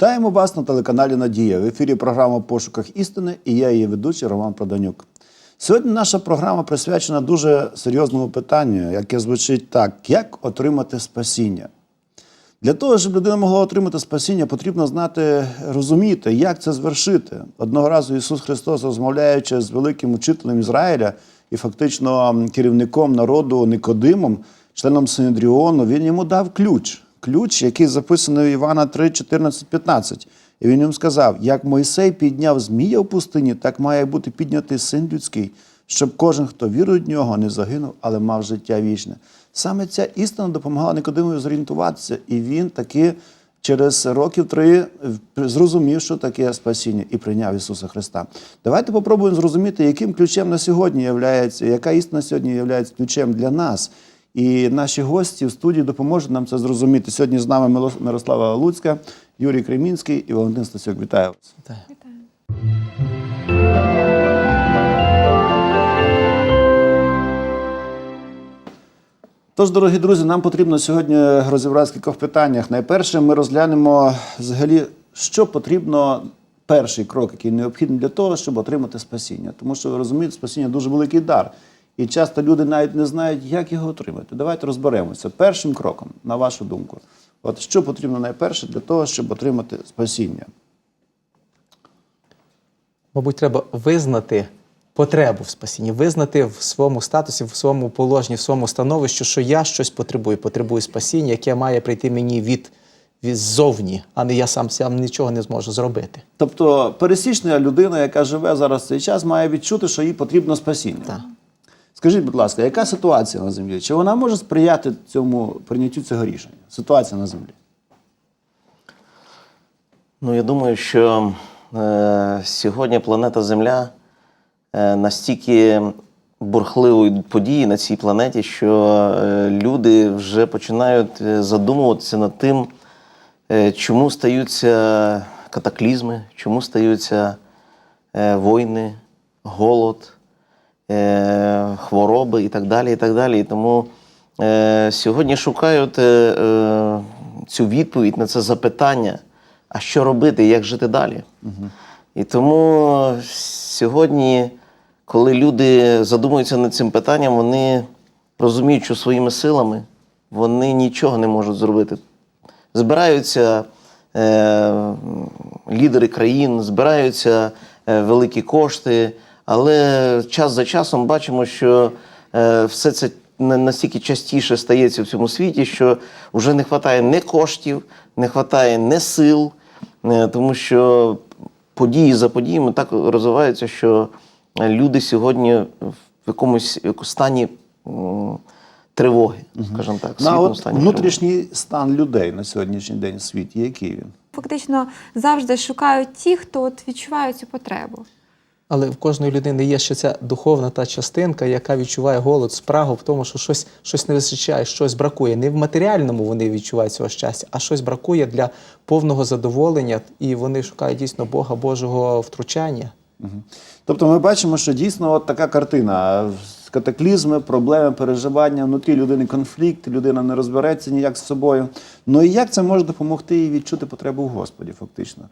Вітаємо вас на телеканалі Надія. В ефірі програма «В пошуках істини і я її ведучий Роман Проданюк. Сьогодні наша програма присвячена дуже серйозному питанню, яке звучить так: як отримати спасіння? Для того, щоб людина могла отримати спасіння, потрібно знати, розуміти, як це звершити. Одного разу Ісус Христос, розмовляючи з великим учителем Ізраїля і фактично керівником народу Никодимом, членом Синедріону, він йому дав ключ. Ключ, який записаний в Івана 3, 14, 15. І він йому сказав: як Мойсей підняв змія в пустині, так має бути піднятий син людський, щоб кожен, хто вірує в нього, не загинув, але мав життя вічне. Саме ця істина допомагала Никодимові зорієнтуватися, і він таки через років три зрозумів, що таке спасіння, і прийняв Ісуса Христа. Давайте попробуємо зрозуміти, яким ключем на сьогодні являється, яка істина сьогодні є ключем для нас. І наші гості в студії допоможуть нам це зрозуміти. Сьогодні з нами Мирослава Луцька, Юрій Кремінський і Валентин Стасюк. Вітаю вас. Тож, дорогі друзі, нам потрібно сьогодні розібратися в кількох питаннях. Найперше, ми розглянемо взагалі, що потрібно, перший крок, який необхідний для того, щоб отримати спасіння. Тому що ви розумієте, спасіння дуже великий дар. І часто люди навіть не знають, як його отримати. Давайте розберемося. Першим кроком, на вашу думку, от що потрібно найперше для того, щоб отримати спасіння? Мабуть, треба визнати потребу в спасінні, визнати в своєму статусі, в своєму положенні, в своєму становищі, що я щось потребую, потребую спасіння, яке має прийти мені від, ззовні, а не я сам сам нічого не зможу зробити. Тобто, пересічна людина, яка живе зараз в цей час, має відчути, що їй потрібно спасіння. Так. Скажіть, будь ласка, яка ситуація на землі? Чи вона може сприяти цьому прийняттю цього рішення? Ситуація на землі? Ну, я думаю, що е, сьогодні планета Земля е, настільки бурхливі події на цій планеті, що е, люди вже починають е, задумуватися над тим, е, чому стаються катаклізми, чому стаються е, війни, голод, е, хвороби і так далі. І так далі. І тому е, сьогодні шукають е, е, цю відповідь на це запитання, а що робити, як жити далі. І тому сьогодні, коли люди задумуються над цим питанням, вони розуміють, що своїми силами вони нічого не можуть зробити. Збираються е, лідери країн, збираються е, великі кошти, але час за часом бачимо, що е, все це на- настільки частіше стається в цьому світі, що вже не вистачає ні коштів, не вистачає ні сил, е, тому що події за подіями так розвиваються, що люди сьогодні в якомусь стані тривоги, скажімо так, На от стані тривоги. внутрішній стан людей на сьогоднішній день в світі, який він? Фактично завжди шукають ті, хто от відчуває цю потребу. Але в кожної людини є ще ця духовна та частинка, яка відчуває голод, спрагу в тому, що щось, щось не вистачає, щось бракує. Не в матеріальному вони відчувають цього щастя, а щось бракує для повного задоволення, і вони шукають дійсно Бога Божого втручання. Мгм. Тобто ми бачимо, що дійсно от така картина. Катаклізми, проблеми, переживання, внутрі людини конфлікт, людина не розбереться ніяк з собою. Ну і як це може допомогти їй відчути потребу в Господі, фактично?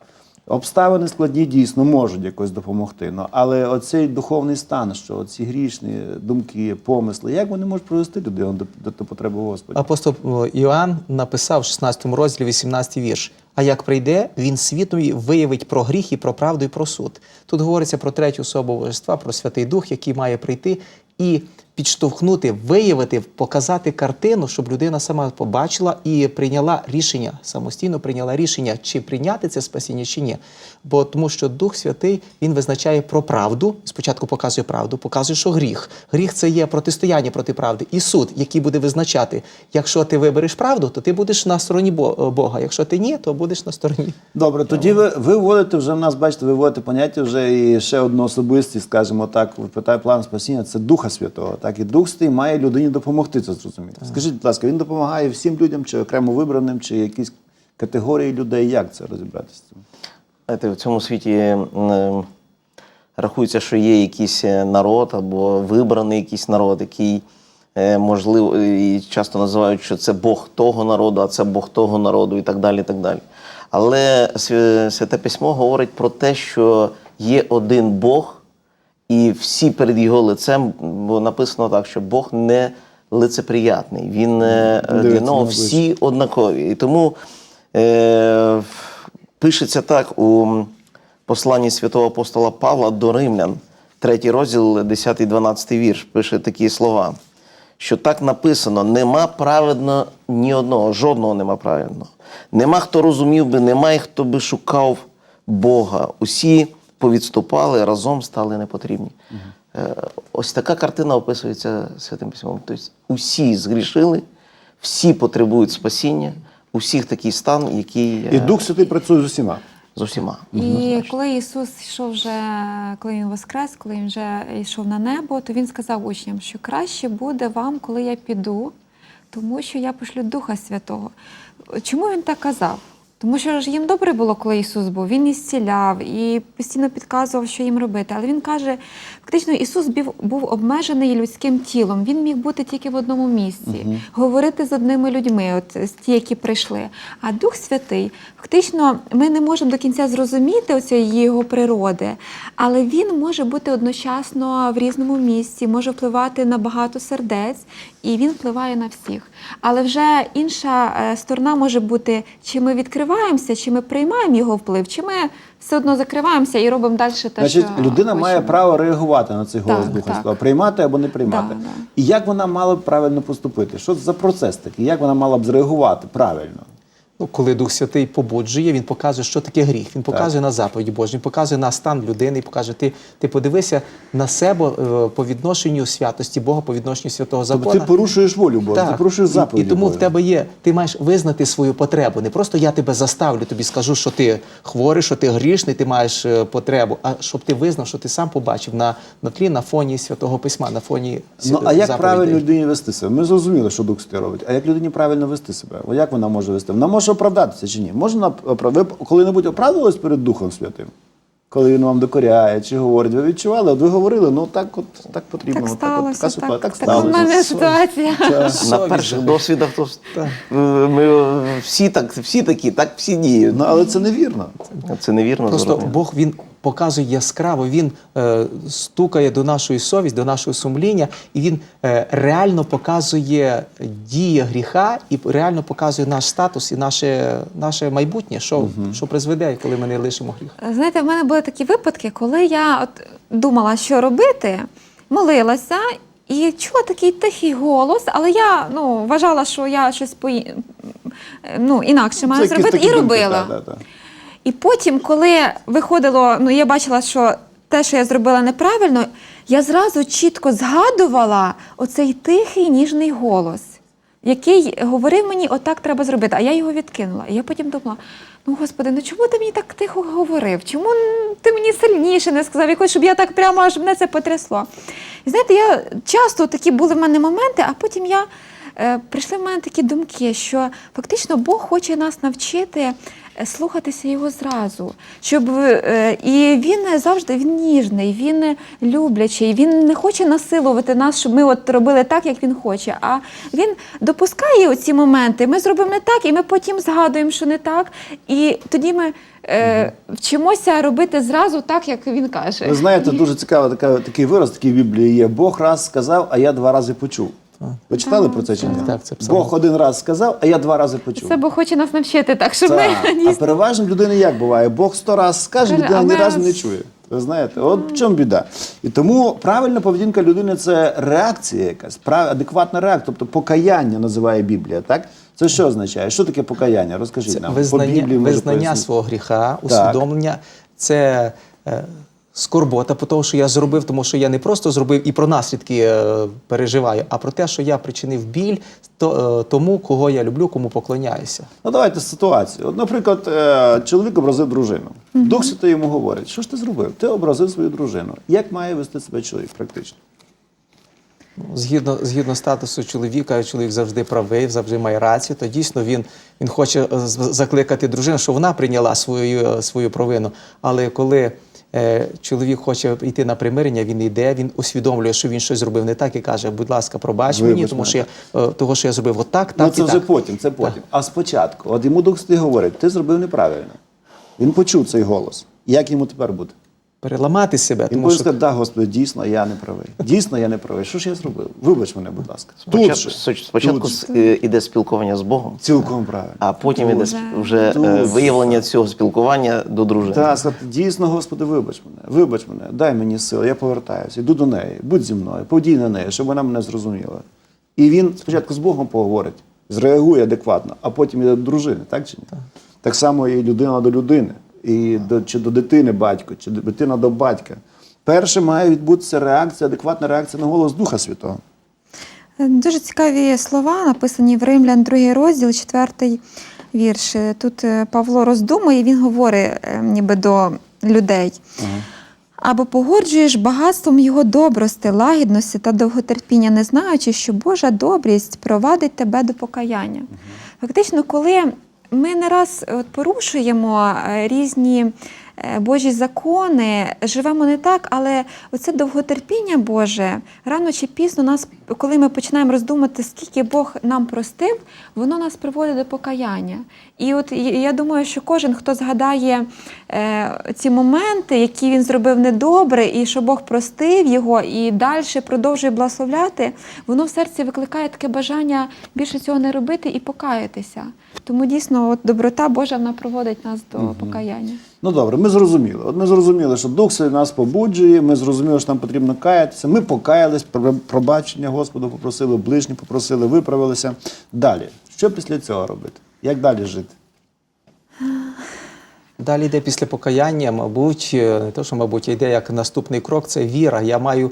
Обставини складні дійсно можуть якось допомогти. Ну, але оцей духовний стан, що оці грішні думки, помисли, як вони можуть привести людину до, до, до потреби в Господі? Апостол Іоанн написав в 16 розділі 18 вірш. А як прийде, він світові виявить про гріх і про правду і про суд. Тут говориться про третю особу божества, про Святий Дух, який має прийти і підштовхнути, виявити, показати картину, щоб людина сама побачила і прийняла рішення, самостійно прийняла рішення, чи прийняти це спасіння, чи ні. Бо тому, що Дух Святий він визначає про правду. Спочатку показує правду, показує, що гріх. Гріх це є протистояння проти правди, і суд, який буде визначати, якщо ти вибереш правду, то ти будеш на стороні Бога. Якщо ти ні, то будеш на стороні. Добре, тоді ви, ви вводите вже в нас, бачите, ви вводите поняття вже і ще одну особистість, скажімо так, питає план спасіння, це Духа Святого. Так, і Дух Святий має людині допомогти це зрозуміти. Скажіть, будь ласка, він допомагає всім людям, чи окремо вибраним, чи якісь категорії людей. Як це розібратися? Знаєте, в цьому світі м, рахується, що є якийсь е, народ або вибраний якийсь народ, який е, можливо і часто називають, що це Бог того народу, а це Бог того народу, і так далі. І так далі. Але Святе Письмо говорить про те, що є один Бог, і всі перед його лицем, бо написано так, що Бог не лицеприятний. Він е, для нього всі однакові. І тому е, пишеться так у посланні святого апостола Павла до римлян, третій розділ, 10-12 вірш, пише такі слова. Що так написано: нема праведно ні одного, жодного нема праведного. Нема хто розумів би, немає хто би шукав Бога. Усі повідступали, разом стали непотрібні. Е, Ось така картина описується Святим Письмом. Тобто усі згрішили, всі потребують спасіння, у всіх такий стан, який е, І Дух Святий працює з усіма. з усіма. І коли Ісус йшов вже, коли він воскрес, коли він вже йшов на небо, то він сказав учням, що краще буде вам, коли я піду, тому що я пошлю Духа Святого. Чому він так казав? Тому що ж їм добре було, коли Ісус був. Він і зціляв і постійно підказував, що їм робити. Але він каже, фактично, Ісус був, був обмежений людським тілом. Він міг бути тільки в одному місці, говорити з одними людьми, от з ті, які прийшли. А Дух Святий, фактично, ми не можемо до кінця зрозуміти оцієї його природи, але він може бути одночасно в різному місці, може впливати на багато сердець, і він впливає на всіх. Але вже інша е, сторона може бути, чи ми відкриваємося, чи ми приймаємо його вплив, чи ми все одно закриваємося і робимо далі те, Значить, що людина має право реагувати на цей голос так. Святого, приймати або не приймати. Да, да. І як вона мала б правильно поступити? Що це за процес такий? Як вона мала б зреагувати правильно? Ну, коли Дух Святий побуджує, він показує, що таке гріх. Він показує на заповіді Божі, він показує на стан людини і покаже, ти, ти подивися на себе е, по відношенню святості Бога, по відношенню святого Тобто закону. ти порушуєш волю Божу, ти порушуєш заповіді І, тому Божі. в тебе є, ти маєш визнати свою потребу. Не просто я тебе заставлю, тобі скажу, що ти хворий, що ти грішний, ти маєш е, потребу, а щоб ти визнав, що ти сам побачив на, на тлі, на фоні святого письма, на фоні Ну, а як заповідей. правильно людині вести себе? Ми зрозуміли, що Дух Святий робить. А як людині правильно вести себе? О, як вона може вести? Вона може оправдатися чи ні? Можна ви коли-небудь оправдувались перед Духом Святим? Коли він вам докоряє чи говорить, ви відчували, от ви говорили, ну так от так потрібно. Так сталося, от, така так, ситуація, так, так, така в сталося. мене ситуація. На перших досвідах то е, ми е, всі так, всі такі, так всі діють. Ну, але це невірно. Це невірно Просто. Бог він показує яскраво, він е, стукає до нашої совісті, до нашого сумління, і він е, реально показує дії гріха і реально показує наш статус і наше, наше майбутнє, що, що призведе, коли ми не лишимо гріх. Знаєте, в мене були такі випадки, коли я от думала, що робити, молилася і чула такий тихий голос, але я ну, вважала, що я щось по ну, інакше маю зробити, і робила. та, та, та. І потім, коли виходило, ну я бачила, що те, що я зробила неправильно, я зразу чітко згадувала оцей тихий ніжний голос, який говорив мені, отак треба зробити. А я його відкинула. І я потім думала: ну господи, ну чому ти мені так тихо говорив? Чому ти мені сильніше не сказав, якось, щоб я так прямо аж мене це потрясло? І знаєте, я часто такі були в мене моменти, а потім я прийшли в мене такі думки, що фактично Бог хоче нас навчити е, слухатися його зразу. Щоб, е, і він завжди він ніжний, він люблячий, він не хоче насилувати нас, щоб ми от робили так, як він хоче. А він допускає оці моменти. Ми зробимо не так, і ми потім згадуємо, що не так. І тоді ми е, вчимося робити зразу так, як він каже. Ви знаєте, дуже цікавий такий вираз, такий в Біблії є. Бог раз сказав, а я два рази почув. Ви читали про це чи ні? Так, це псалом. Бог один раз сказав, а я два рази почув. Це Бог хоче нас навчити так, щоб Так. ми А дійсно переважно в людини як буває? Бог сто раз скаже, Каже, людина а ні ми разу не чує. Ви знаєте, от в чому біда. І тому правильна поведінка людини це реакція якась, прав- адекватна реакція, тобто покаяння називає Біблія. Так? Це що означає? Що таке покаяння? Розкажіть Це нам. По визнання, Біблії, може, визнання свого гріха, усвідомлення, це е, скорбота по тому, що я зробив, тому що я не просто зробив і про наслідки е, переживаю, а про те, що я причинив біль то, е, тому, кого я люблю, кому поклоняюся. Ну давайте ситуацію. От, наприклад, е, чоловік образив дружину. Дух Святий йому говорить, що ж ти зробив? Ти образив свою дружину. Як має вести себе чоловік практично? Згідно, згідно статусу чоловіка, чоловік завжди правий, завжди має рацію, то дійсно він, він хоче закликати дружину, щоб вона прийняла свою, свою провину. Але коли чоловік хоче йти на примирення, він йде, він усвідомлює, що він щось зробив не так і каже, будь ласка, пробач мені, тому що я е, того, що я зробив отак, Ну так це і вже так. потім, це потім. А спочатку, от йому Дух Святий говорить, ти зробив неправильно. Він почув цей голос. Як йому тепер буде? Переламати себе, Він тому що сказати, да, Господи, дійсно, я не правий. Дійсно, я не правий. Що ж я зробив? Вибач мене, будь ласка. Спочатку, же, соч- спочатку тут е, іде спілкування з Богом, цілком правильно. а потім іде вже е, Дуже. виявлення цього спілкування до дружини. Так, сказати, дійсно, Господи, вибач мене, вибач мене, дай мені сили, я повертаюся, йду до неї, будь зі мною, подій на неї, щоб вона мене зрозуміла. І він спочатку з Богом поговорить, зреагує адекватно, а потім іде до дружини, так чи ні? Так, так само і людина до людини, і до, чи до дитини батько, чи дитина до батька. Перше має відбутися реакція, адекватна реакція на голос Духа Святого. Дуже цікаві слова, написані в Римлян, другий розділ, четвертий вірш. Тут е, Павло роздумує, він говорить е, ніби до людей. Або погоджуєш багатством його добрости, лагідності та довготерпіння, не знаючи, що Божа добрість провадить тебе до покаяння. Фактично, коли ми не раз от порушуємо е, різні е, Божі закони, живемо не так, але оце довготерпіння Боже рано чи пізно нас, коли ми починаємо роздумати, скільки Бог нам простив, воно нас приводить до покаяння. І от я думаю, що кожен, хто згадає е, ці моменти, які він зробив недобре, і що Бог простив його, і далі продовжує благословляти, воно в серці викликає таке бажання більше цього не робити і покаятися. Тому дійсно, от доброта Божа вона проводить нас до покаяння. Ну добре, ми зрозуміли. От ми зрозуміли, що Дух Святий нас побуджує, ми зрозуміли, що нам потрібно каятися. Ми покаялись, про- пробачення Господу попросили, ближні попросили, виправилися. Далі. Що після цього робити? Як далі жити? Далі йде після покаяння, мабуть, е, не то, що мабуть, йде як наступний крок, це віра. Я маю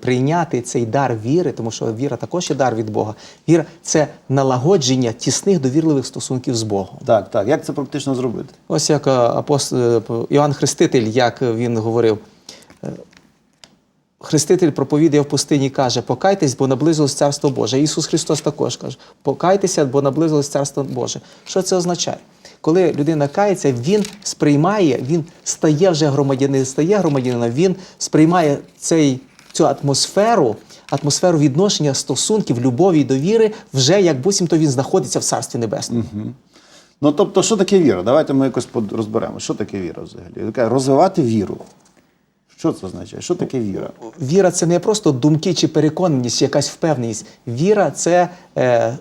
прийняти цей дар віри, тому що віра також є дар від Бога. Віра це налагодження тісних довірливих стосунків з Богом. Так, так. Як це практично зробити? Ось як е, апостол Іоанн Хреститель, як він говорив. е, Хреститель проповідає в пустині, каже: покайтесь, бо наблизилось царство Боже. Ісус Христос також каже: покайтеся, бо наблизилось царство Боже. Що це означає? Коли людина кається, він сприймає, він стає вже громадянином, стає громадянином, він сприймає цей, цю атмосферу, атмосферу відношення, стосунків, любові і довіри, вже як буцімто він знаходиться в Царстві Небесному. Ну тобто, що таке віра? Давайте ми якось розберемо. Що таке віра взагалі? Розвивати віру. Що це означає? Що таке віра? Віра це не просто думки чи переконаність, чи якась впевненість. Віра це, е, е,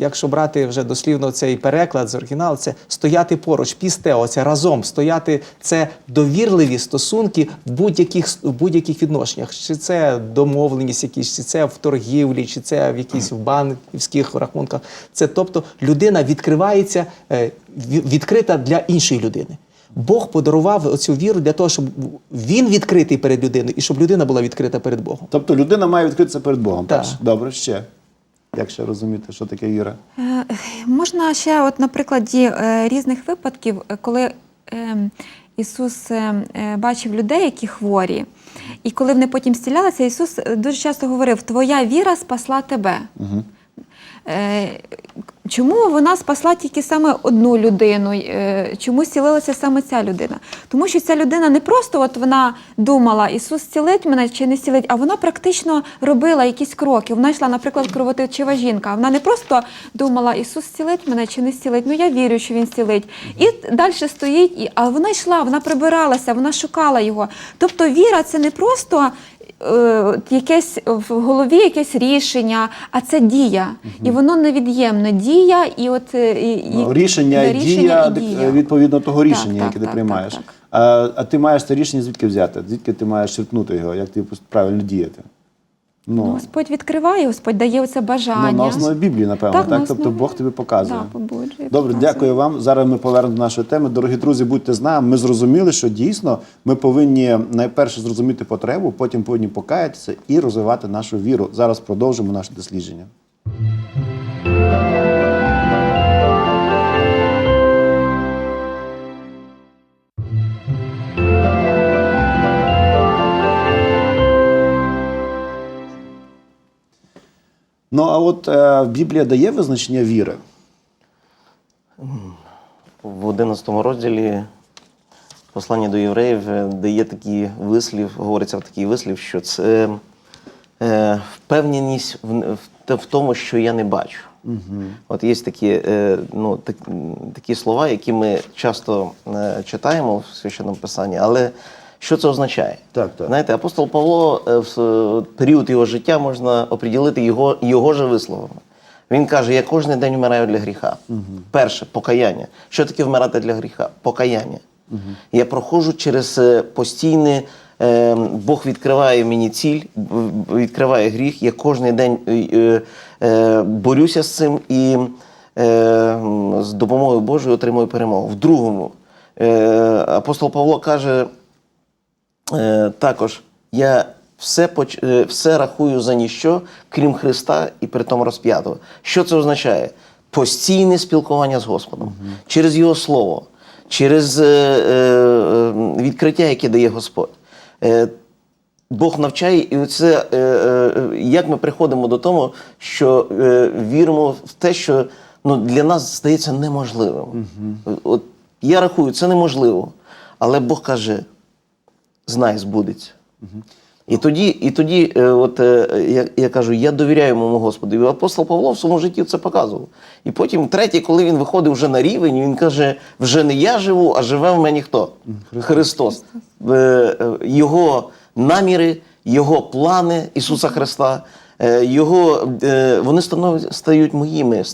якщо брати вже дослівно цей переклад з оригіналу, це стояти поруч, пістео, це разом, стояти це довірливі стосунки в будь-яких будь-яких відношеннях. Чи це домовленість якісь, чи це в торгівлі, чи це в якісь в банківських рахунках. Це тобто людина відкривається е, відкрита для іншої людини. Бог подарував оцю віру для того, щоб він відкритий перед людиною і щоб людина була відкрита перед Богом. Тобто людина має відкритися перед Богом. Так. Добре, ще. Як ще розуміти, що таке віра? Е, Можна ще, от на прикладі е, різних випадків, е, коли е, Ісус бачив людей, які хворі, і коли вони потім зцілялися, Ісус дуже часто говорив: Твоя віра спасла тебе. Е, Чому вона спасла тільки саме одну людину? Е, Чому зцілилася саме ця людина? Тому що ця людина не просто от вона думала, Ісус зцілить мене чи не зцілить, а вона практично робила якісь кроки. Вона йшла, наприклад, кровоточива жінка. Вона не просто думала, Ісус зцілить мене чи не зцілить. Ну я вірю, що Він зцілить. І далі стоїть, а вона йшла, вона прибиралася, вона шукала його. Тобто віра це не просто е, якесь в голові якесь рішення, а це дія. І воно невід'ємно Дія і от е, і, і- Ну, рішення да, і дія е, відповідно того рішення, так, яке ти так, приймаєш. так, так. А, а ти маєш це рішення звідки взяти? Звідки ти маєш черпнути його, як ти правильно діяти? Ну, Господь відкриває, Господь дає оце бажання. Ну, на основі Біблії, напевно, так? Так, на Тобто основі- Бог тобі показує. Да, побуджує, Добре, показує. дякую вам. Зараз ми повернемо до нашої теми. Дорогі друзі, будьте з нами. Ми зрозуміли, що дійсно ми повинні найперше зрозуміти потребу, потім повинні покаятися і розвивати нашу віру. Зараз продовжимо наше дослідження. Ну а от е, Біблія дає визначення віри. В 11 розділі посланні до євреїв, е, де є такий вислів, говориться в такий вислів, що це е, впевненість в, в, в тому, що я не бачу. От є такі, е, ну, так, такі слова, які ми часто е, читаємо в священному писанні, але що це означає? Так, так. Знаєте, апостол Павло е, в період його життя можна оприділити його, його же висловами. Він каже: я кожен день вмираю для гріха. Перше покаяння. Що таке вмирати для гріха? Покаяння. Я проходжу через е, постійне. е, Бог відкриває мені ціль, відкриває гріх. Я кожен день е, е, е, борюся з цим і е, з допомогою Божою отримую перемогу. В другому е, апостол Павло каже: Е, також я все, поч- е, все рахую за ніщо, крім Христа і притом розп'ятого. Що це означає? Постійне спілкування з Господом через Його Слово, через е, е, відкриття, яке дає Господь. Е, Бог навчає, і це е, е, як ми приходимо до того, що е, віримо в те, що ну, для нас здається неможливим. От я рахую, це неможливо. Але Бог каже: знай, збудеться. І тоді, і тоді е, от, е, я, я кажу, я довіряю моєму Господу. І апостол Павло в своєму житті це показував. І потім, третій, коли він виходив вже на рівень, він каже: вже не я живу, а живе в мені хто? Христос. Е, е, Його наміри, його плани Ісуса Христа. Його, вони стають моїми,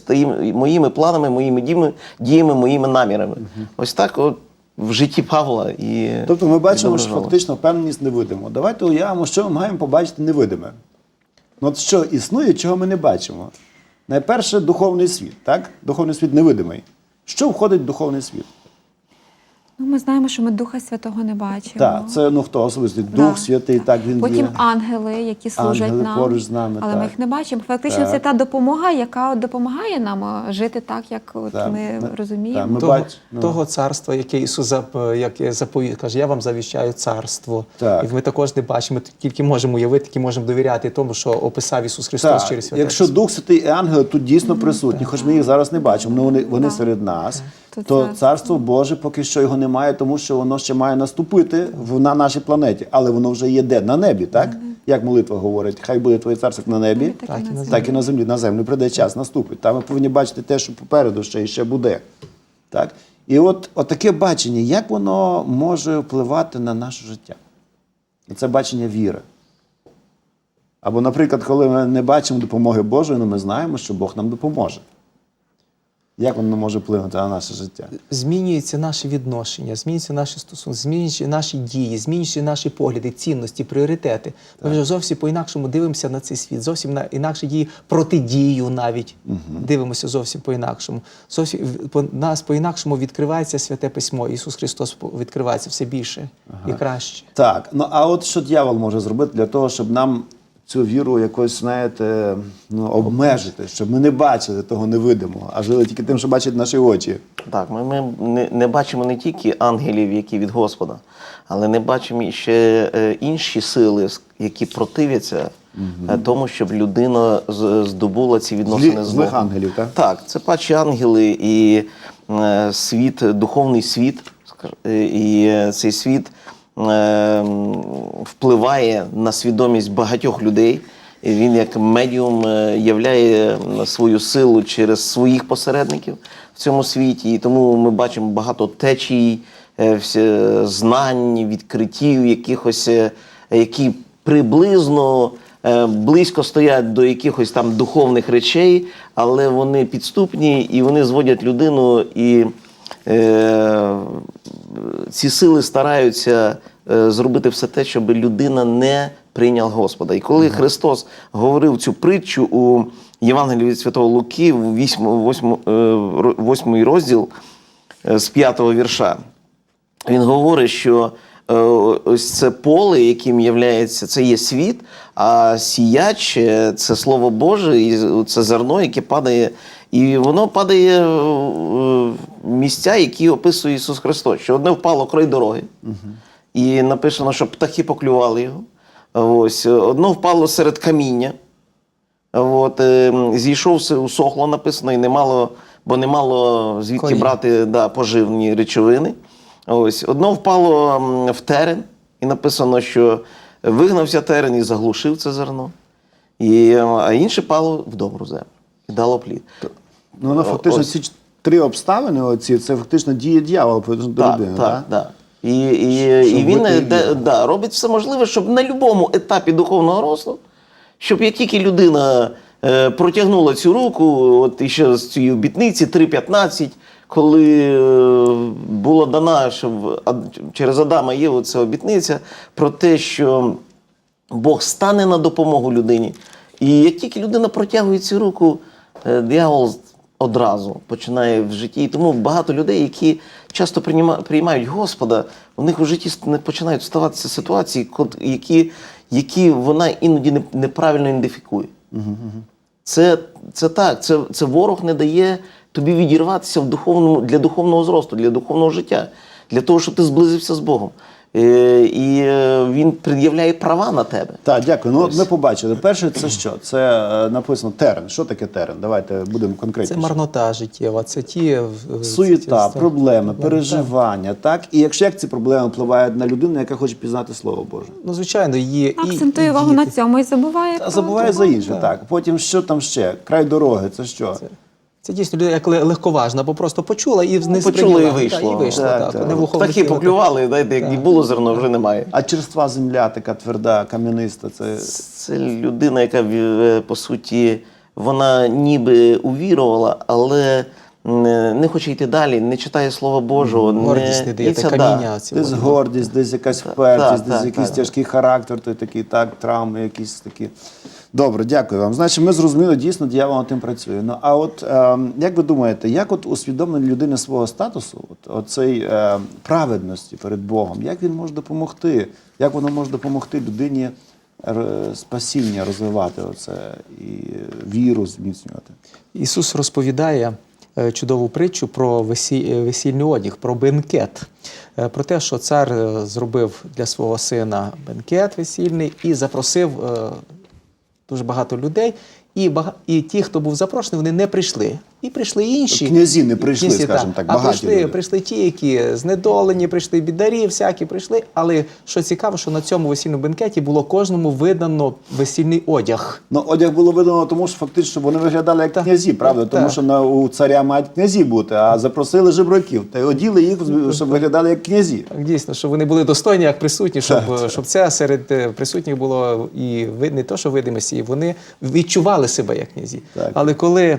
моїми планами, моїми діями, діями моїми намірами. Ось так от в житті Павла. І Тобто ми бачимо, що фактично впевненість невидимо. Давайте уявимо, що ми маємо побачити невидиме. Ну, от що існує, чого ми не бачимо. Найперше духовний світ, так? Духовний світ невидимий. Що входить в духовний світ? Ну, ми знаємо, що ми Духа Святого не бачимо. Так, це ну хто особистий? Да. Дух Святий, так він Потім є. ангели, які служать Ангели нам, поруч з нами, але так. ми їх не бачимо. Фактично, Так. це та допомога, яка от допомагає нам е, жити так, як от Так. ми розуміємо. так, ми того, бач- ну. того царства, яке Ісус зап- яке заповів, каже, я вам завіщаю царство. Так. І ми також не бачимо, тільки можемо уявити, тільки можемо довіряти тому, що описав Ісус Христос Так, через святе. якщо Дух Святий і ангели тут дійсно присутні, хоч ми їх зараз не бачимо, але вони, вони Так. серед нас, То то царство Боже поки що його немає, тому що воно ще має наступити на нашій планеті. Але воно вже є де? На небі, так? Як молитва говорить, хай буде твоє царство на небі, Так і Так, і на так і на землі. На землю прийде час, наступить. Та ми повинні бачити те, що попереду ще і ще буде. Так? І от, от таке бачення, як воно може впливати на наше життя? І Це бачення віри. Або, наприклад, коли ми не бачимо допомоги Божої, але ми знаємо, що Бог нам допоможе. Як воно може вплинути на наше життя? змінюється наше відношення, змінюються наші стосунки, змінюються наші дії, змінюються наші погляди, цінності, пріоритети. Ми вже зовсім по-інакшому дивимося на цей світ, зовсім на інакше дії протидію навіть дивимося зовсім по-інакшому. Зовсім по нас по-інакшому відкривається святе письмо. Ісус Христос відкривається все більше і краще. Так, ну а от що дьявол може зробити для того, щоб нам цю віру якось, знаєте, ну, обмежити, щоб ми не бачили того невидимого, а жили тільки тим, що бачать наші очі. Так, ми, ми не, не бачимо не тільки ангелів, які від Господа, але не бачимо ще е, інші сили, які противляться е, тому, щоб людина здобула ці відносини з Богом. ангелів, так? Так, це пачі ангели і е, світ, духовний світ, і цей світ впливає на свідомість багатьох людей. Він як медіум е, являє свою силу через своїх посередників в цьому світі. І тому ми бачимо багато течій, е, знань, відкриттів, якихось, е, які приблизно е, близько стоять до якихось там духовних речей, але вони підступні і вони зводять людину і. Е, ці сили стараються е, зробити все те, щоб людина не прийняла Господа. І коли Христос говорив цю притчу у Євангелії від Святого Луки, в 8, 8, 8 розділ е, з 5 вірша, він говорить, що е, ось це поле, яким являється, це є світ, а сіяч це слово Боже, і це зерно, яке падає, і воно падає е, в місця, які описує Ісус Христос. Що одне впало край дороги, і написано, що птахи поклювали його. Ось одно впало серед каміння. От, е, зійшов се- усохло написано, і немало, бо немало звідки Корінь. брати да, поживні речовини. Ось одно впало в терен, і написано, що вигнався терен і заглушив це зерно. І, е, а інше пало в добру землю і дало плід. Ну, воно фактично ось. ці три обставини, оці, це фактично діє дьявола по до Так, людини. так, так. І, і, Щоб і він е, де- да, робить все можливе, щоб на будь-якому етапі духовного росту, щоб як тільки людина е, протягнула цю руку, от іще з цієї обітниці 3.15, коли е, була дана, що в- Ад- через Адама є оця обітниця про те, що Бог стане на допомогу людині. І як тільки людина протягує цю руку, е, диявол одразу починає в житті. І тому багато людей, які часто прийма- приймають Господа, у них у житті не починають ставатися ситуації, які, які вона іноді неправильно ідентифікує. Це, це так, це, це ворог не дає тобі відірватися в духовному, для духовного зросту, для духовного життя, для того, щоб ти зблизився з Богом. Е, і е, він пред'являє права на тебе. Так, дякую. Ну, ми побачили. Перше, це що? Це е, написано терен. Що таке терен? Давайте будемо Це марнота життєва, це ті Суєта, ці- проблеми, так. переживання, так? І якщо як ці проблеми впливають на людину, яка хоче пізнати Слово Боже? Ну, звичайно, є Акцентує увагу на цьому і забуває. Та забуває за інше, так. Потім що там ще? Край дороги, це що? Це дійсно як легковажна, бо просто почула і не Почула і вийшло. Та, і вийшло Так, так. так. Птахи поклювали, знаєте, як і було зерно, вже немає. А черства земля така тверда, кам'яниста. Це Це людина, яка е, по суті вона ніби увірувала, але м, не хоче йти далі, не читає Слова Божого. Гордість не дає, і та це, каміння. да. десь гордість, десь якась впертість, так, десь так, якийсь так. тяжкий характер, той такий, так, травми якісь такі. Добре, дякую вам. Значить, ми зрозуміли, дійсно дьявол над тим працює. Ну а от е, як ви думаєте, як от усвідомлення людини свого статусу, от оцей е, праведності перед Богом, як він може допомогти? Як воно може допомогти людині спасіння розвивати оце і віру зміцнювати? Ісус розповідає чудову притчу про е, весільний одяг, про бенкет. Е, Про те, що цар е, зробив для свого сина бенкет весільний і запросив е, дуже багато людей. І, і ті, хто був запрошений, вони не прийшли. І прийшли інші. Князі не прийшли, Князі, скажімо так, А прийшли, люди. прийшли ті, які знедолені, прийшли бідарі, всякі прийшли. Але що цікаво, що на цьому весільному бенкеті було кожному видано весільний одяг. Ну, одяг було видано, тому що фактично вони виглядали як Так, князі, правда? так, Тому що на, у царя мають князі бути, а запросили жебраків та й оділи їх, щоб виглядали як князі. Так, дійсно, щоб вони були достойні як присутні, щоб, щоб це серед е, присутніх було і не то, що видимості, і вони відчували себе як князі. Так. Але коли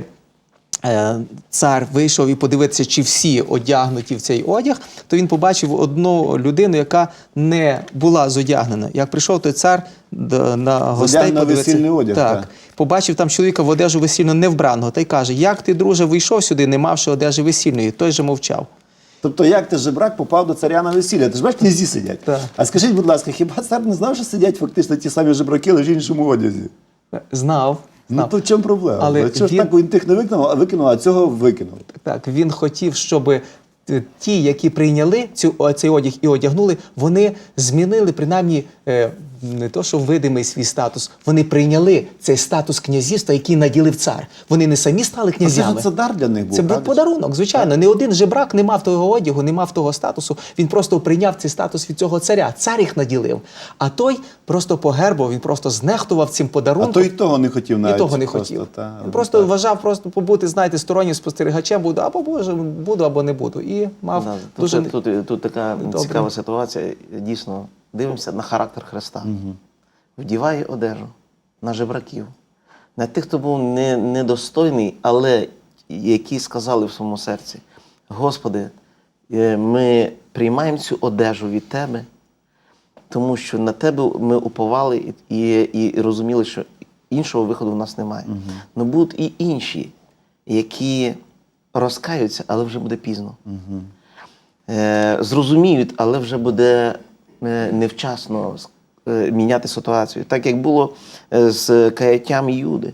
цар вийшов і подивитися, чи всі одягнуті в цей одяг, то він побачив одну людину, яка не була зодягнена. Як прийшов той цар на гостей подивитися, весільний одяг, так, так. побачив там чоловіка в одежу весільно невбраного, та й каже: Як ти, друже, вийшов сюди, не мавши одежі весільної? Той же мовчав. Тобто, як ти жебрак попав до царя на весілля? Ти ж бачиш, князі сидять. Так. А скажіть, будь ласка, хіба цар не знав, що сидять фактично ті самі жебраки, лише в іншому одязі? Знав. Ну то в чому проблема? Але що він... ж так він тих не викинув, а викинув, а цього викинув? Так, він хотів, щоб е, ті, які прийняли цю, цей одяг і одягнули, вони змінили принаймні е, не то, що видимий свій статус, вони прийняли цей статус князівства, який наділив цар. Вони не самі стали А Це князями. ж це дар для них був. Це був подарунок, звичайно. Не один жебрак не мав того одягу, не мав того статусу. Він просто прийняв цей статус від цього царя. Цар їх наділив. А той просто погербував, він просто знехтував цим подарунком. А подарунком. то і того не хотів навіть. І того не просто, хотів. та, Він просто так. вважав просто побути, знаєте, стороннім спостерігачем, буду або боже, буду, або не буду. І мав Да, дуже тут, тут, тут така Добре. цікава ситуація. Дійсно, дивимося на характер Христа. Вдіває одежу на жебраків, на тих, хто був не, недостойний, але які сказали в своєму серці: Господи, е, ми приймаємо цю одежу від Тебе, тому що на Тебе ми уповали і, і, і розуміли, що іншого виходу в нас немає. Ну будуть і інші, які розкаються, але вже буде пізно. Е, зрозуміють, але вже буде невчасно е, міняти ситуацію. Так як було е, з каяттям Юди.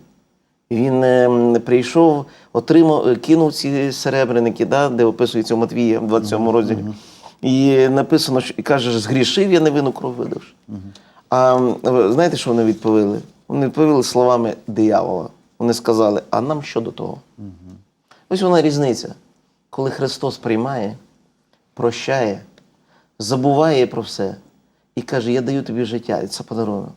Він е, прийшов, отримав, е, кинув ці серебряники, да, де описується у Матвія в 27 розділі. І написано, що і каже, згрішив я невинну кров видавши. А м, ви знаєте, що вони відповіли? Вони відповіли словами диявола. Вони сказали, а нам що до того? Ось вона різниця. Коли Христос приймає, прощає забуває про все і каже: Я даю тобі життя, і це подарунок.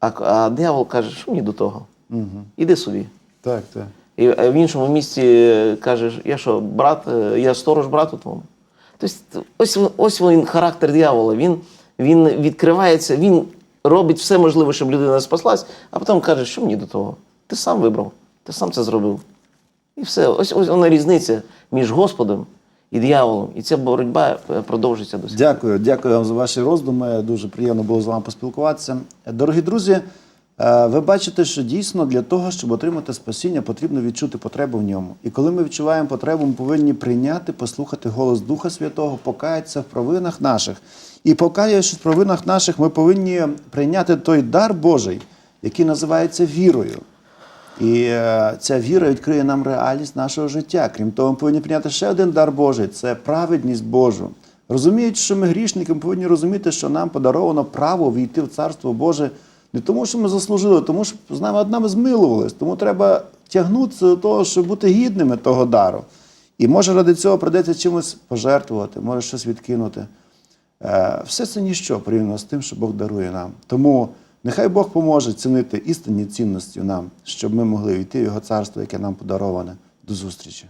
А, а диявол каже, що мені до того? Угу. Іди собі. Так, так. І в іншому місці е, каже, я що, брат, е, я сторож брату твому. Тобто, ось, ось він характер диявола. Він, він відкривається, він робить все можливе, щоб людина спаслась, а потім каже, що мені до того? Ти сам вибрав, ти сам це зробив. І все. Ось ось вона різниця між Господом і дияволом. І ця боротьба е, продовжиться до. Дякую, дякую вам за ваші роздуми. Дуже приємно було з вами поспілкуватися. Дорогі друзі, е, ви бачите, що дійсно для того, щоб отримати спасіння, потрібно відчути потребу в ньому. І коли ми відчуваємо потребу, ми повинні прийняти, послухати голос Духа Святого, покаятися в провинах наших. І покаявшись в провинах наших, ми повинні прийняти той дар Божий, який називається вірою. І е, ця віра відкриє нам реальність нашого життя. Крім того, ми повинні прийняти ще один дар Божий це праведність Божу. Розуміючи, що ми грішники, ми повинні розуміти, що нам подаровано право війти в Царство Боже не тому, що ми заслужили, а тому що з нами одними змилувались. Тому треба тягнутися до того, щоб бути гідними того дару. І може ради цього придеться чимось пожертвувати, може щось відкинути. Е, Все це ніщо порівняно з тим, що Бог дарує нам. Тому нехай Бог поможе цінити істинні цінності нам, щоб ми могли війти в Його царство, яке нам подароване. До зустрічі.